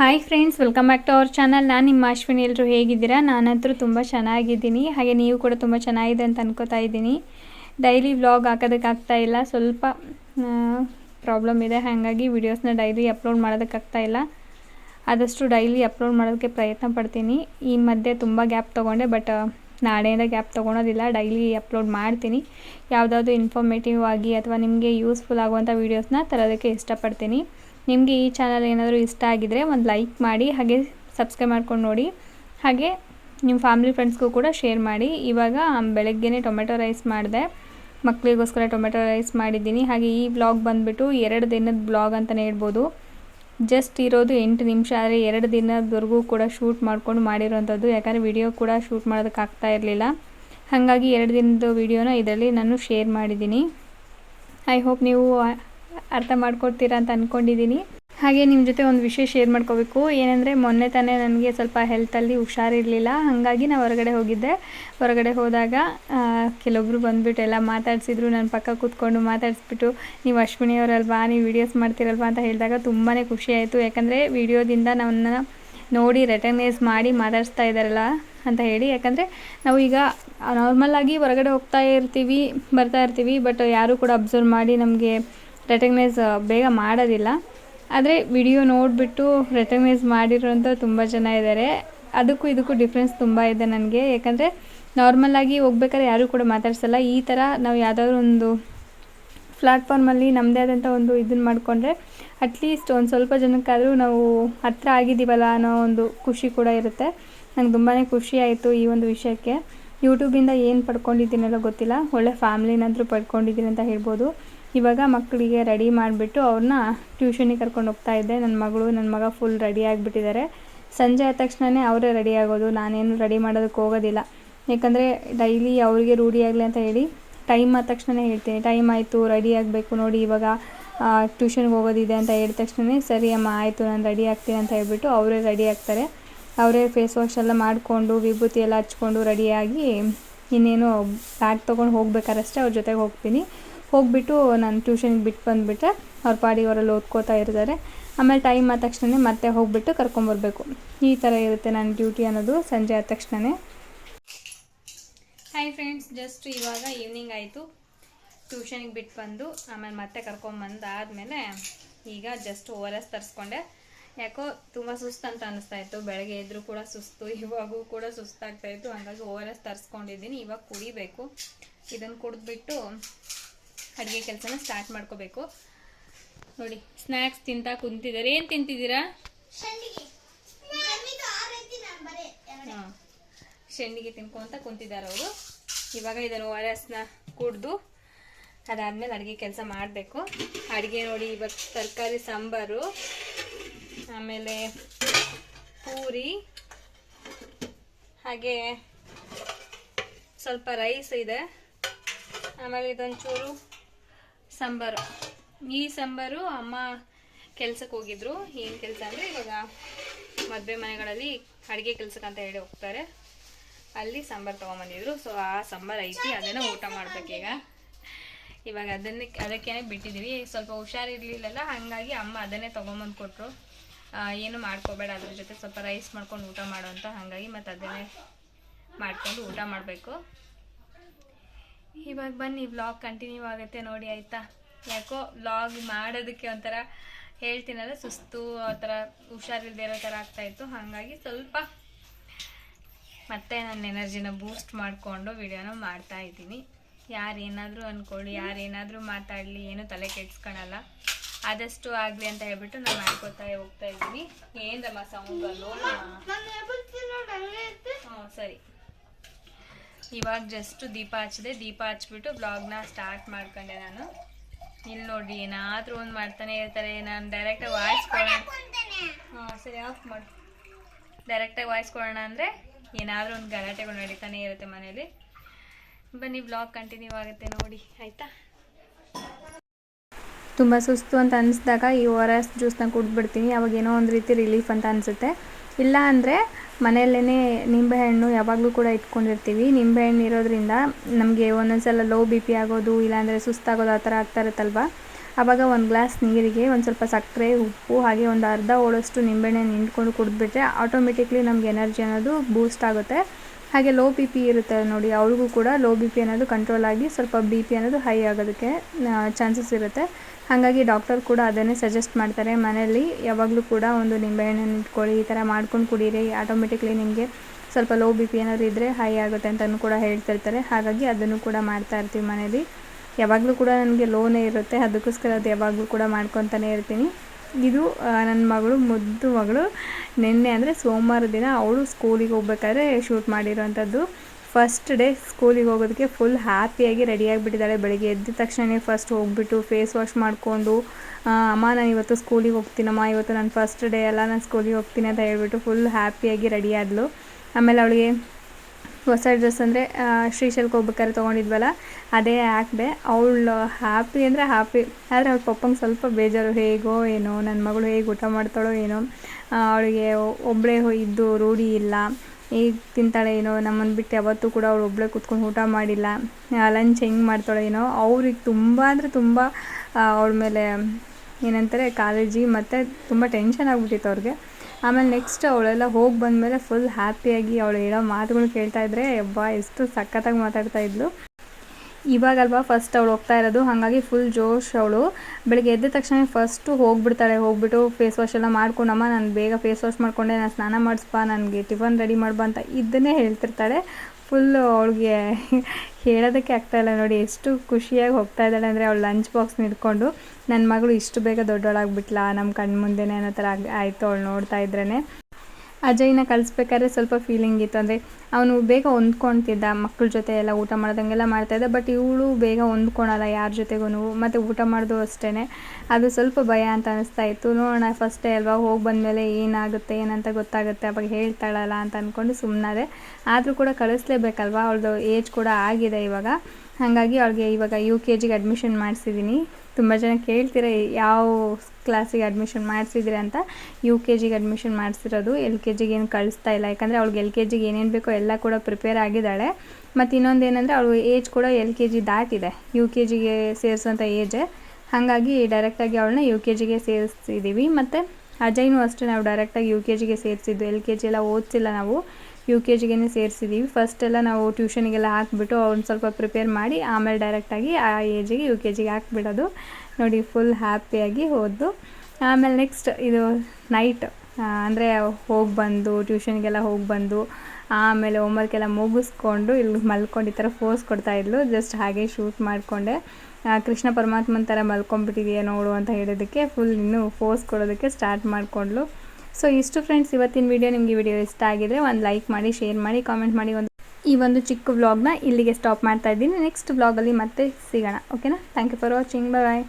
Hi friends welcome back to our channel ನಾನು ನಿಮ್ಮ ಅಶ್ವಿನಿ ಎಲ್ಲರೂ ಹೇಗಿದ್ದೀರಾ? ನಾನಂತರೂ ತುಂಬ ಚೆನ್ನಾಗಿದ್ದೀನಿ. ಹಾಗೆ ನೀವು ಕೂಡ ತುಂಬ ಚೆನ್ನಾಗಿದೆ ಅಂತ ಅನ್ಕೋತಾ ಇದ್ದೀನಿ. ಡೈಲಿ ವ್ಲಾಗ್ ಹಾಕೋದಕ್ಕಾಗ್ತಾ ಇಲ್ಲ. ಸ್ವಲ್ಪ ಪ್ರಾಬ್ಲಮ್ ಇದೆ. ಹಾಗಾಗಿ ವೀಡಿಯೋಸ್ನ ಡೈಲಿ ಅಪ್ಲೋಡ್ ಮಾಡೋದಕ್ಕಾಗ್ತಾ ಇಲ್ಲ. ಆದಷ್ಟು ಡೈಲಿ ಅಪ್ಲೋಡ್ ಮಾಡೋದಕ್ಕೆ ಪ್ರಯತ್ನ ಪಡ್ತೀನಿ. ಈ ಮಧ್ಯೆ ತುಂಬ ಗ್ಯಾಪ್ ತೊಗೊಂಡೆ ಬಟ್ ನಾಳೆಯಿಂದ ಗ್ಯಾಪ್ ತೊಗೊಳೋದಿಲ್ಲ. ಡೈಲಿ ಅಪ್ಲೋಡ್ ಮಾಡ್ತೀನಿ. ಯಾವುದಾದ್ರು ಇನ್ಫಾರ್ಮೇಟಿವ್ ಆಗಿ ಅಥವಾ ನಿಮಗೆ ಯೂಸ್ಫುಲ್ ಆಗುವಂಥ ವೀಡಿಯೋಸ್ನ ತರೋದಕ್ಕೆ ಇಷ್ಟಪಡ್ತೀನಿ. ನಿಮಗೆ ಈ ಚಾನಲ್ ಏನಾದರೂ ಇಷ್ಟ ಆಗಿದರೆ ಒಂದು ಲೈಕ್ ಮಾಡಿ, ಹಾಗೆ ಸಬ್ಸ್ಕ್ರೈಬ್ ಮಾಡ್ಕೊಂಡು ನೋಡಿ. ಹಾಗೆ ನಿಮ್ಮ ಫ್ಯಾಮಿಲಿ ಫ್ರೆಂಡ್ಸ್ಗೂ ಕೂಡ ಶೇರ್ ಮಾಡಿ. ಇವಾಗ ಬೆಳಗ್ಗೆನೇ ಟೊಮೆಟೊ ರೈಸ್ ಮಾಡಿದೆ. ಮಕ್ಕಳಿಗೋಸ್ಕರ ಟೊಮೆಟೊ ರೈಸ್ ಮಾಡಿದ್ದೀನಿ. ಹಾಗೆ ಈ ಬ್ಲಾಗ್ ಬಂದುಬಿಟ್ಟು ಎರಡು ದಿನದ ಬ್ಲಾಗ್ ಅಂತಲೇ ಹೇಳ್ಬೋದು. ಜಸ್ಟ್ ಇರೋದು ಎಂಟು ನಿಮಿಷ, ಆದರೆ ಎರಡು ದಿನದವರೆಗೂ ಕೂಡ ಶೂಟ್ ಮಾಡ್ಕೊಂಡು ಮಾಡಿರೋವಂಥದ್ದು ಯಾಕಂದರೆ ವಿಡಿಯೋ ಕೂಡ ಶೂಟ್ ಮಾಡೋದಕ್ಕಾಗ್ತಾ ಇರಲಿಲ್ಲ. ಹಾಗಾಗಿ ಎರಡು ದಿನದ ವಿಡಿಯೋನ ಇದರಲ್ಲಿ ನಾನು ಶೇರ್ ಮಾಡಿದ್ದೀನಿ. ಐ ಹೋಪ್ ನೀವು ಅರ್ಥ ಮಾಡ್ಕೊಡ್ತೀರಾ ಅಂತ ಅಂದ್ಕೊಂಡಿದ್ದೀನಿ ಹಾಗೆ ನಿಮ್ಮ ಜೊತೆ ಒಂದು ವಿಷಯ ಶೇರ್ ಮಾಡ್ಕೋಬೇಕು. ಏನಂದರೆ ಮೊನ್ನೆ ತಾನೇ ನನಗೆ ಸ್ವಲ್ಪ ಹೆಲ್ತಲ್ಲಿ ಹುಷಾರಿರಲಿಲ್ಲ. ಹಾಗಾಗಿ ನಾನು ಹೊರಗಡೆ ಹೋಗಿದ್ದೆ. ಹೊರಗಡೆ ಹೋದಾಗ ಕೆಲವೊಬ್ರು ಬಂದುಬಿಟ್ಟು ಎಲ್ಲ ಮಾತಾಡಿಸಿದ್ರು. ನನ್ನ ಪಕ್ಕ ಕೂತ್ಕೊಂಡು ಮಾತಾಡಿಸ್ಬಿಟ್ಟು, ನೀವು ಅಶ್ವಿನಿ ಅವರಲ್ವಾ ನೀವು ವೀಡಿಯೋಸ್ ಮಾಡ್ತೀರಲ್ವಾ? ಅಂತ ಹೇಳಿದಾಗ ತುಂಬಾ ಖುಷಿ ಆಯಿತು. ಯಾಕಂದರೆ ವೀಡಿಯೋದಿಂದ ನನ್ನನ್ನು ನೋಡಿ ರೆಕಗ್ನೈಸ್ ಮಾಡಿ ಮಾತಾಡಿಸ್ತಾ ಇದ್ದಾರಲ್ಲ ಅಂತ ಹೇಳಿ. ಯಾಕಂದರೆ ನಾವು ಈಗ ನಾರ್ಮಲಾಗಿ ಹೊರಗಡೆ ಹೋಗ್ತಾ ಇರ್ತೀವಿ, ಬರ್ತಾ ಇರ್ತೀವಿ ಬಟ್ ಯಾರೂ ಕೂಡ ಅಬ್ಸರ್ವ್ ಮಾಡಿ ನಮಗೆ ರೆಕಗ್ನೈಸ್ ಬೇಗ ಮಾಡೋದಿಲ್ಲ. ಆದರೆ ವಿಡಿಯೋ ನೋಡಿಬಿಟ್ಟು ರೆಕಗ್ನೈಸ್ ಮಾಡಿರೋಂಥ ತುಂಬ ಜನ ಇದ್ದಾರೆ ಅದಕ್ಕೂ ಇದಕ್ಕೂ ಡಿಫ್ರೆನ್ಸ್ ತುಂಬ ಇದೆ ನನಗೆ. ಯಾಕಂದರೆ ನಾರ್ಮಲಾಗಿ ಹೋಗ್ಬೇಕಾದ್ರೆ ಯಾರೂ ಕೂಡ ಮಾತಾಡ್ಸಲ್ಲ. ಈ ಥರ ನಾವು ಯಾವುದಾದ್ರೂ ಒಂದು ಪ್ಲ್ಯಾಟ್ಫಾರ್ಮಲ್ಲಿ ನಮ್ಮದೇ ಆದಂಥ ಒಂದು ಇದನ್ನು ಮಾಡಿಕೊಂಡ್ರೆ ಅಟ್ಲೀಸ್ಟ್ ಒಂದು ಸ್ವಲ್ಪ ಜನಕ್ಕಾದರೂ ನಾವು ಹತ್ತಿರ ಆಗಿದ್ದೀವಲ್ಲ ಅನ್ನೋ ಒಂದು ಖುಷಿ ಕೂಡ ಇರುತ್ತೆ. ನಂಗೆ ತುಂಬಾ ಖುಷಿ ಆಯಿತು ಈ ಒಂದು ವಿಷಯಕ್ಕೆ. ಯೂಟ್ಯೂಬಿಂದ ಏನು ಪಡ್ಕೊಂಡಿದ್ದೀನಲ್ಲ ಗೊತ್ತಿಲ್ಲ. ಒಳ್ಳೆ ಫ್ಯಾಮ್ಲಿನಾದರೂ ಪಡ್ಕೊಂಡಿದ್ದೀನಿ ಅಂತ ಹೇಳ್ಬೋದು. ಇವಾಗ ಮಕ್ಕಳಿಗೆ ರೆಡಿ ಮಾಡಿಬಿಟ್ಟು ಅವ್ರನ್ನ ಟ್ಯೂಷನಿಗೆ ಕರ್ಕೊಂಡು ಹೋಗ್ತಾ ಇದ್ದೆ. ನನ್ನ ಮಗಳು ನನ್ನ ಮಗ ಫುಲ್ ರೆಡಿ ಆಗಿಬಿಟ್ಟಿದ್ದಾರೆ. ಸಂಜೆ ಆದ ತಕ್ಷಣವೇ ಅವರೇ ರೆಡಿ ಆಗೋದು. ನಾನೇನು ರೆಡಿ ಮಾಡೋದಕ್ಕೆ ಹೋಗೋದಿಲ್ಲ. ಯಾಕಂದರೆ ಡೈಲಿ ಅವರಿಗೆ ರೂಢಿ ಆಗಲಿ ಅಂತ ಹೇಳಿ ಟೈಮ್ ಆದ ತಕ್ಷಣವೇ ಹೇಳ್ತೀನಿ. ಟೈಮ್ ಆಯಿತು ರೆಡಿ ಆಗಬೇಕು ನೋಡಿ ಇವಾಗ ಟ್ಯೂಷನ್ಗೆ ಹೋಗೋದಿದೆ ಅಂತ ಹೇಳಿದ ತಕ್ಷಣವೇ ಸರಿ ಅಮ್ಮ, ಆಯಿತು, ನಾನು ರೆಡಿ ಆಗ್ತೀನಿ ಅಂತ ಹೇಳ್ಬಿಟ್ಟು ಅವರೇ ರೆಡಿ ಆಗ್ತಾರೆ. ಅವರೇ ಫೇಸ್ ವಾಶ್ ಎಲ್ಲ ಮಾಡಿಕೊಂಡು, ವಿಭೂತಿ ಎಲ್ಲ ಹಚ್ಕೊಂಡು ರೆಡಿಯಾಗಿ ಇನ್ನೇನು ಬ್ಯಾಗ್ ತೊಗೊಂಡು ಹೋಗ್ಬೇಕಾರಷ್ಟೇ ಅವ್ರ ಜೊತೆಗೆ ಹೋಗ್ತೀನಿ. ಹೋಗಿಬಿಟ್ಟು ನಾನು ಟ್ಯೂಷನ್ಗೆ ಬಿಟ್ಟು ಬಂದುಬಿಟ್ರೆ ಅವ್ರ ಪಾಡಿಗೆ ಅವರಲ್ಲಿ ಓದ್ಕೋತಾ ಇರ್ತಾರೆ. ಆಮೇಲೆ ಟೈಮ್ ಆದ ತಕ್ಷಣ ಮತ್ತೆ ಹೋಗಿಬಿಟ್ಟು ಕರ್ಕೊಂಬರ್ಬೇಕು ಈ ಥರ ಇರುತ್ತೆ ನನ್ನ ಡ್ಯೂಟಿ ಅನ್ನೋದು ಸಂಜೆ ಆದ ತಕ್ಷಣವೇ ಹಾಯ್ ಫ್ರೆಂಡ್ಸ್ ಜಸ್ಟ್ ಇವಾಗ ಈವ್ನಿಂಗ್ ಆಯಿತು. ಟ್ಯೂಷನಿಗೆ ಬಿಟ್ಟು ಬಂದು ಆಮೇಲೆ ಮತ್ತೆ ಕರ್ಕೊಂಬಂದಾದಮೇಲೆ ಈಗ ಜಸ್ಟ್ ಓ ಆರ್ ಎಸ್ ತರಿಸ್ಕೊಂಡೆ. ಯಾಕೋ ತುಂಬ ಸುಸ್ತು ಅಂತ ಅನ್ನಿಸ್ತಾ ಇತ್ತು. ಬೆಳಗ್ಗೆ ಎದ್ರೂ ಕೂಡ ಸುಸ್ತು, ಇವಾಗೂ ಕೂಡ ಸುಸ್ತಾಗ್ತಾಯಿತ್ತು ಹಾಗಾಗಿ ಓ ಆರ್ ಎಸ್ ತರಿಸ್ಕೊಂಡಿದ್ದೀನಿ. ಇವಾಗ ಕುಡಿಬೇಕು. ಇದನ್ನು ಕುಡಿದ್ಬಿಟ್ಟು ಅಡುಗೆ ಕೆಲಸನ ಸ್ಟಾರ್ಟ್ ಮಾಡ್ಕೋಬೇಕು. ನೋಡಿ ಸ್ನ್ಯಾಕ್ಸ್ ತಿಂತಾ ಕುಂತಿದ್ದಾರೆ. ಏನು ತಿಂತಿದ್ದೀರಾ? ಹಾಂ. ಶೆಂಡಿಗೆ ತಿನ್ಕೊಂತ ಕುಂತಿದ್ದಾರೆ ಅವರು. ಇವಾಗ ಇದನ್ನು ಓ ಆರ್ ಎಸ್ನ ಕುಡ್ದು ಅದಾದಮೇಲೆ ಅಡುಗೆ ಕೆಲಸ ಮಾಡಬೇಕು. ಅಡುಗೆ ನೋಡಿ ಇವಾಗ ತರಕಾರಿ ಸಾಂಬಾರು ಆಮೇಲೆ ಪೂರಿ ಹಾಗೆ ಸ್ವಲ್ಪ ರೈಸ್ ಇದೆ. ಆಮೇಲೆ ಇದೊಂಚೂರು ಸಾಂಬಾರು. ಈ ಸಾಂಬಾರು ಅಮ್ಮ ಕೆಲ್ಸಕ್ಕೆ ಹೋಗಿದ್ರು. ಏನು ಕೆಲಸ ಅಂದರೆ ಇವಾಗ ಮದುವೆ ಮನೆಗಳಲ್ಲಿ ಅಡುಗೆ ಕೆಲ್ಸಕ್ಕೆ ಅಂತ ಹೇಳಿ ಹೋಗ್ತಾರೆ. ಅಲ್ಲಿ ಸಾಂಬಾರು ತೊಗೊಂಬಂದಿದ್ರು. ಸೊ ಆ ಸಾಂಬಾರು ಐತಿ, ಅದನ್ನು ಊಟ ಮಾಡ್ಬೇಕೀಗ ಇವಾಗ ಅದನ್ನೇ, ಅದಕ್ಕೇನೆ ಬಿಟ್ಟಿದ್ದೀವಿ ಸ್ವಲ್ಪ ಹುಷಾರಿರ್ಲಿಲ್ಲಲ್ಲ, ಹಾಗಾಗಿ ಅಮ್ಮ ಅದನ್ನೇ ತೊಗೊಂಬಂದು ಕೊಟ್ಟರು ಏನು ಮಾಡ್ಕೋಬೇಡ, ಅದ್ರ ಜೊತೆ ಸ್ವಲ್ಪ ರೈಸ್ ಮಾಡ್ಕೊಂಡು ಊಟ ಮಾಡು ಅಂತ ಹಾಗಾಗಿ ಮತ್ತು ಅದನ್ನೇ ಮಾಡ್ಕೊಂಡು ಊಟ ಮಾಡಬೇಕು. ಇವಾಗ ಬನ್ನಿ ವ್ಲಾಗ್ ಕಂಟಿನ್ಯೂ ಆಗುತ್ತೆ ನೋಡಿ ಆಯಿತಾ? ಯಾಕೋ ವ್ಲಾಗ್ ಮಾಡೋದಕ್ಕೆ ಒಂಥರ ಹೇಳ್ತೀನಲ್ಲ ಸುಸ್ತು ಆ ಥರ ಹುಷಾರಿಲ್ದೇ ಇರೋ ಥರ ಆಗ್ತಾಯಿತ್ತು ಹಾಗಾಗಿ ಸ್ವಲ್ಪ ಮತ್ತೆ ನನ್ನ ಎನರ್ಜಿನ ಬೂಸ್ಟ್ ಮಾಡಿಕೊಂಡು ವಿಡಿಯೋನ ಮಾಡ್ತಾ ಇದ್ದೀನಿ. ಯಾರೇನಾದರೂ ಅಂದ್ಕೊಳ್ಳಿ ಯಾರೇನಾದರೂ ಮಾತಾಡಲಿ ಏನು ತಲೆ ಕೆಡ್ಸ್ಕೊಳಲ್ಲ. ಆದಷ್ಟು ಆಗಲಿ ಅಂತ ಹೇಳ್ಬಿಟ್ಟು ನಾನು ಮಾಡ್ಕೊತಾ ಹೋಗ್ತಾ ಇದ್ದೀನಿ. ಏನಮ್ಮ ಸೌಂಡ್ ಹ್ಞೂ ಸರಿ. ಇವಾಗ ಜಸ್ಟ್ ದೀಪ ಹಚ್ಚಿದೆ. ದೀಪ ಹಚ್ಬಿಟ್ಟು ಬ್ಲಾಗ್ನ ಸ್ಟಾರ್ಟ್ ಮಾಡ್ಕೊಂಡೆ ನಾನು. ಇಲ್ಲಿ ನೋಡಿ ಏನಾದರೂ ಒಂದು ಮಾಡ್ತಾನೆ ಇರ್ತಾರೆ. ನಾನು ಡೈರೆಕ್ಟಾಗಿ ವಾಯ್ಸ್ ಕೊಡೋಣ. ಹಾಂ ಸರಿ ಆಫ್ ಮಾಡಿ. ಡೈರೆಕ್ಟಾಗಿ ವಾಯ್ಸ್ ಕೊಡೋಣ ಅಂದರೆ ಏನಾದರೂ ಒಂದು ಗಲಾಟೆಗಳು ನಡೀತಾನೆ ಇರುತ್ತೆ ಮನೇಲಿ. ಬನ್ನಿ ಬ್ಲಾಗ್ ಕಂಟಿನ್ಯೂ ಆಗುತ್ತೆ ನೋಡಿ. ಆಯಿತಾ? ತುಂಬ ಸುಸ್ತು ಅಂತ ಅನಿಸಿದಾಗ ಈ ಓ ಆರ್ ಎಸ್ ಜ್ಯೂಸ್ನ ಕುಡಿದ್ಬಿಡ್ತೀನಿ. ಅವಾಗ ಏನೋ ಒಂದು ರೀತಿ ರಿಲೀಫ್ ಅಂತ ಅನಿಸುತ್ತೆ. ಇಲ್ಲ ಅಂದರೆ ಮನೆಯಲ್ಲೇ ನಿಂಬೆಹಣ್ಣು ಯಾವಾಗಲೂ ಕೂಡ ಇಟ್ಕೊಂಡಿರ್ತೀವಿ. ನಿಂಬೆಹಣ್ಣು ಇರೋದ್ರಿಂದ ನಮಗೆ ಒಂದೊಂದು ಸಲ ಲೋ ಬಿ ಪಿ ಆಗೋದು, ಇಲ್ಲಾಂದರೆ ಸುಸ್ತಾಗೋದು ಆ ಥರ ಆಗ್ತಾ ಇರುತ್ತಲ್ವ? ಆವಾಗ ಒಂದು ಗ್ಲಾಸ್ ನೀರಿಗೆ ಒಂದು ಸ್ವಲ್ಪ ಸಕ್ಕರೆ, ಉಪ್ಪು, ಹಾಗೆ ಒಂದು ಅರ್ಧ ಹೋಳಷ್ಟು ನಿಂಬೆಹಣ್ಣು ನಿಂತ್ಕೊಂಡು ಕುಡಿದ್ಬಿಟ್ರೆ ಆಟೋಮೆಟಿಕ್ಲಿ ನಮ್ಗೆ ಎನರ್ಜಿ ಅನ್ನೋದು ಬೂಸ್ಟ್ ಆಗುತ್ತೆ. ಹಾಗೆ ಲೋ ಬಿ ಪಿ ಇರುತ್ತೆ ನೋಡಿ, ಅವ್ರಿಗೂ ಕೂಡ ಲೋ ಬಿ ಪಿ ಅನ್ನೋದು ಕಂಟ್ರೋಲ್ ಆಗಿ ಸ್ವಲ್ಪ ಬಿ ಪಿ ಅನ್ನೋದು ಹೈ ಆಗೋದಕ್ಕೆ ಚಾನ್ಸಸ್ ಇರುತ್ತೆ. ಹಾಗಾಗಿ ಡಾಕ್ಟರ್ ಕೂಡ ಅದನ್ನೇ ಸಜೆಸ್ಟ್ ಮಾಡ್ತಾರೆ ಮನೆಯಲ್ಲಿ. ಯಾವಾಗಲೂ ಕೂಡ ಒಂದು ನಿಂಬೆಹಣ್ಣನ್ನು ಇಟ್ಕೊಳ್ಳಿ, ಈ ಥರ ಮಾಡ್ಕೊಂಡು ಕುಡೀರಿ. ಆಟೋಮೆಟಿಕ್ಲಿ ನಿಮಗೆ ಸ್ವಲ್ಪ ಲೋ ಬಿ ಪಿ ಏನಾದರೂ ಇದ್ದರೆ ಹೈ ಆಗುತ್ತೆ ಅಂತಲೂ ಕೂಡ ಹೇಳ್ತಿರ್ತಾರೆ. ಹಾಗಾಗಿ ಅದನ್ನು ಕೂಡ ಮಾಡ್ತಾ ಇರ್ತೀವಿ ಮನೇಲಿ ಯಾವಾಗಲೂ ಕೂಡ ನನಗೆ ಲೋನೇ ಇರುತ್ತೆ, ಅದಕ್ಕೋಸ್ಕರ ಅದು ಯಾವಾಗಲೂ ಕೂಡ ಮಾಡ್ಕೊತಾನೆ ಇರ್ತೀನಿ. ಇದು ನನ್ನ ಮಗಳು, ಮುದ್ದು ಮಗಳು. ನಿನ್ನೆ ಅಂದರೆ ಸೋಮವಾರ ದಿನ ಅವಳು ಸ್ಕೂಲಿಗೆ ಹೋಗ್ಬೇಕಾದ್ರೆ ಶೂಟ್ ಮಾಡಿರೋವಂಥದ್ದು ಫಸ್ಟ್ ಡೇ ಸ್ಕೂಲಿಗೆ ಹೋಗೋದಕ್ಕೆ ಫುಲ್ ಹ್ಯಾಪಿಯಾಗಿ ರೆಡಿಯಾಗಿಬಿಟ್ಟಿದ್ದಾಳೆ ಬೆಳಿಗ್ಗೆ ಎದ್ದ ತಕ್ಷಣ ಫಸ್ಟ್ ಹೋಗ್ಬಿಟ್ಟು ಫೇಸ್ ವಾಶ್ ಮಾಡಿಕೊಂಡು ಅಮ್ಮ, ನಾನು ಇವತ್ತು ಸ್ಕೂಲಿಗೆ ಹೋಗ್ತೀನಮ್ಮ, ಇವತ್ತು ನಾನು ಫಸ್ಟ್ ಡೇ ಅಲ್ಲ, ನಾನು ಸ್ಕೂಲಿಗೆ ಹೋಗ್ತೀನಿ ಅಂತ ಹೇಳ್ಬಿಟ್ಟು ಫುಲ್ ಹ್ಯಾಪಿಯಾಗಿ ರೆಡಿಯಾದಳು ಆಮೇಲೆ ಅವಳಿಗೆ ಹೊಸ ಡ್ರೆಸ್ ಅಂದರೆ ಶ್ರೀಶೈಲಕ್ಕೆ ಹೋಗ್ಬೇಕಾದ್ರೆ ತೊಗೊಂಡಿದ್ವಲ್ಲ, ಅದೇ ಹಾಕಿದೆ ಅವಳು ಹ್ಯಾಪಿ ಅಂದರೆ ಹ್ಯಾಪಿ ಆದರೆ ಅವ್ಳ ಪಪ್ಪಂಗೆ ಸ್ವಲ್ಪ ಬೇಜಾರು, ಹೇಗೋ ಏನೋ ನನ್ನ ಮಗಳು ಹೇಗೆ ಊಟ ಮಾಡ್ತಾಳೋ ಏನೋ ಅವಳಿಗೆ ಒಬ್ಬಳೇ ಇದ್ದು ರೂಢಿ ಇಲ್ಲ. ಈಗ ತಿಂತಾಳೆ ಏನೋ ನಮ್ಮನ್ನು ಬಿಟ್ಟು ಯಾವತ್ತೂ ಕೂಡ ಅವಳು ಒಬ್ಬಳೇ ಕೂತ್ಕೊಂಡು ಊಟ ಮಾಡಿಲ್ಲ. ಲಂಚ್ ಹೆಂಗೆ ಮಾಡ್ತಾಳೋ ಏನೋ, ಅವ್ರಿಗೆ ತುಂಬ ಅಂದರೆ ತುಂಬ ಅವಳ ಮೇಲೆ, ಏನಂತಾರೆ ಕಾಲೇಜಿ ಮತ್ತು ತುಂಬ ಟೆನ್ಷನ್ ಆಗಿಬಿಟ್ಟಿತ್ತು ಅವ್ರಿಗೆ. ಆಮೇಲೆ ನೆಕ್ಸ್ಟ್ ಅವಳೆಲ್ಲ ಹೋಗಿ ಬಂದಮೇಲೆ ಫುಲ್ ಹ್ಯಾಪಿಯಾಗಿ ಅವಳು ಹೇಳೋ ಮಾತುಗಳು ಕೇಳ್ತಾ ಇದ್ರೆ ಅಬ್ಬಾ ಎಷ್ಟು ಸಖತ್ತಾಗಿ ಮಾತಾಡ್ತಾ ಇದ್ಲು. ಇವಾಗಲ್ವಾ ಫಸ್ಟ್ ಅವಳು ಹೋಗ್ತಾ ಇರೋದು, ಹಾಗಾಗಿ ಫುಲ್ ಜೋಶ್ ಅವಳು. ಬೆಳಗ್ಗೆ ಎದ್ದ ತಕ್ಷಣ ಫಸ್ಟು ಹೋಗ್ಬಿಡ್ತಾಳೆ, ಹೋಗ್ಬಿಟ್ಟು ಫೇಸ್ ವಾಶ್ ಎಲ್ಲ ಮಾಡ್ಕೊಂಡಮ್ಮ ನಾನು ಬೇಗ ಫೇಸ್ ವಾಶ್ ಮಾಡಿಕೊಂಡೆ, ನಾನು ಸ್ನಾನ ಮಾಡಿಸ್ಪ ನನಗೆ ಟಿಫನ್ ರೆಡಿ ಮಾಡ್ಬಾ ಅಂತ ಇದನ್ನೇ ಹೇಳ್ತಿರ್ತಾಳೆ. ಫುಲ್ಲು ಅವಳಿಗೆ ಹೇಳೋದಕ್ಕೆ ಆಗ್ತಾಯಿಲ್ಲ ನೋಡಿ. ಎಷ್ಟು ಖುಷಿಯಾಗಿ ಹೋಗ್ತಾ ಇದ್ದಾಳೆ ಅಂದರೆ ಅವಳು ಲಂಚ್ ಬಾಕ್ಸ್ನ ಹಿಡ್ಕೊಂಡು ನನ್ನ ಮಗಳು ಇಷ್ಟು ಬೇಗ ದೊಡ್ಡವಳಾಗ್ಬಿಟ್ಲಾ ನಮ್ಮ ಕಣ್ಣು ಮುಂದೆನೇ ಅನ್ನೋ ಥರ ಆಯಿತು ಅವಳು ನೋಡ್ತಾ ಇದ್ರೇ ಅಜಯ್ನ ಕಳಿಸ್ಬೇಕಾದ್ರೆ ಸ್ವಲ್ಪ ಫೀಲಿಂಗ್ ಇತ್ತು. ಅಂದರೆ ಅವನು ಬೇಗ ಹೊಂದ್ಕೊಳ್ತಿದ್ದ ಮಕ್ಕಳ ಜೊತೆ ಎಲ್ಲ ಊಟ ಮಾಡ್ದಂಗೆಲ್ಲ ಮಾಡ್ತಾಯಿದ್ದ ಬಟ್ ಇವಳು ಬೇಗ ಹೊಂದ್ಕೊಳಲ್ಲ ಯಾರ ಜೊತೆಗೂ ಮತ್ತು ಊಟ ಮಾಡಿದ್ರು ಅಷ್ಟೇ ಅದು ಸ್ವಲ್ಪ ಭಯ ಅಂತ ಅನಿಸ್ತಾ ಇತ್ತು. ನೋಡೋಣ ಫಸ್ಟೇ ಅಲ್ವಾ, ಹೋಗಿ ಬಂದಮೇಲೆ ಏನಾಗುತ್ತೆ, ಏನಂತ ಗೊತ್ತಾಗುತ್ತೆ, ಅವಾಗ ಹೇಳ್ತಾಳಲ್ಲ ಅಂತ ಅಂದ್ಕೊಂಡು ಸುಮ್ಮನಾದೆ ಆದರೂ ಕೂಡ ಕಳಿಸ್ಲೇಬೇಕಲ್ವ? ಅವಳದು ಏಜ್ ಕೂಡ ಆಗಿದೆ ಇವಾಗ. ಹಾಗಾಗಿ ಅವಳಿಗೆ ಇವಾಗ ಯು ಕೆ ಜಿಗೆ ಅಡ್ಮಿಷನ್ ಮಾಡಿಸಿದ್ದೀನಿ ತುಂಬ ಜನ ಕೇಳ್ತೀರ, ಯಾವ ಕ್ಲಾಸಿಗೆ ಅಡ್ಮಿಷನ್ ಮಾಡಿಸಿದ್ರೆ ಅಂತ. ಯು ಕೆ ಜಿಗೆ ಅಡ್ಮಿಷನ್ ಮಾಡಿಸಿರೋದು ಎಲ್ ಕೆ ಜಿಗೆ ಏನು ಕಳಿಸ್ತಾ ಇಲ್ಲ. ಯಾಕಂದರೆ ಅವ್ಳಿಗೆ ಎಲ್ ಕೆ ಜಿಗೆ ಏನೇನು ಬೇಕೋ ಎಲ್ಲ ಕೂಡ ಪ್ರಿಪೇರ್ ಆಗಿದ್ದಾಳೆ. ಮತ್ತು ಇನ್ನೊಂದು ಏನಂದರೆ ಅವಳು ಏಜ್ ಕೂಡ ಎಲ್ ಕೆ ಜಿ ದಾಟಿದೆ. ಯು ಕೆ ಜಿಗೆ ಸೇರಿಸೋಂಥ ಏಜೇ ಹಾಗಾಗಿ ಡೈರೆಕ್ಟಾಗಿ ಅವಳನ್ನ ಯು ಕೆ ಜಿಗೆ ಸೇರಿಸಿದ್ದೀವಿ ಮತ್ತು ಅಜಯ್ನೂ ಅಷ್ಟೇ ನಾವು ಡೈರೆಕ್ಟಾಗಿ ಯು ಕೆ ಜಿಗೆ ಸೇರಿಸಿದ್ದು. ಎಲ್ ಕೆ ಜಿ ಎಲ್ಲ ಓದಿಸಿಲ್ಲ ನಾವು. ಯು ಕೆ ಜಿಗೆ ಸೇರಿಸಿದ್ದೀವಿ ಫಸ್ಟೆಲ್ಲ ನಾವು ಟ್ಯೂಷನಿಗೆಲ್ಲ ಹಾಕ್ಬಿಟ್ಟು ಅವ್ನು ಸ್ವಲ್ಪ ಪ್ರಿಪೇರ್ ಮಾಡಿ ಆಮೇಲೆ ಡೈರೆಕ್ಟಾಗಿ ಆ ಏಜಿಗೆ ಯು ಕೆ ಜಿಗೆ ಹಾಕ್ಬಿಡೋದು. ನೋಡಿ ಫುಲ್ ಹ್ಯಾಪಿಯಾಗಿ ಓದ್ದು ಆಮೇಲೆ ನೆಕ್ಸ್ಟ್ ಇದು ನೈಟ್ ಅಂದರೆ ಹೋಗಿ ಬಂದು ಟ್ಯೂಷನ್ಗೆಲ್ಲ ಹೋಗಿ ಬಂದು, ಆಮೇಲೆ ಹೋಮ್ವರ್ಕೆಲ್ಲ ಮುಗಿಸ್ಕೊಂಡು ಇಲ್ಲಿ ಮಲ್ಕೊಂಡು ಈ ಥರ ಫೋರ್ಸ್ ಕೊಡ್ತಾಯಿದ್ಲು ಜಸ್ಟ್ ಹಾಗೆ ಶೂಟ್ ಮಾಡಿಕೊಂಡೆ. ಕೃಷ್ಣ ಪರಮಾತ್ಮನ ಥರ ಮಲ್ಕೊಂಬಿಟ್ಟಿದೆಯಾ ನೋಡು ಅಂತ ಹೇಳೋದಕ್ಕೆ ಫುಲ್ ಇನ್ನೂ ಫೋರ್ಸ್ ಕೊಡೋದಕ್ಕೆ ಸ್ಟಾರ್ಟ್ ಮಾಡಿಕೊಂಡ್ಲು. ಸೊ ಇಷ್ಟು ಫ್ರೆಂಡ್ಸ್ ಇವತ್ತಿನ ವಿಡಿಯೋ ನಿಮಗೆ ವಿಡಿಯೋ ಇಷ್ಟ ಆಗಿದ್ರೆ ಒಂದು ಲೈಕ್ ಮಾಡಿ ಶೇರ್ ಮಾಡಿ ಕಾಮೆಂಟ್ ಮಾಡಿ ಒಂದು ಈ ಒಂದು ಚಿಕ್ಕ ವ್ಲಾಗ್ನ ಇಲ್ಲಿಗೆ ಸ್ಟಾಪ್ ಮಾಡ್ತಾ ಇದ್ದೀನಿ. ನೆಕ್ಸ್ಟ್ ವ್ಲಾಗಲ್ಲಿ ಮತ್ತೆ ಸಿಗೋಣ. ಓಕೆನಾ thank you for watching bye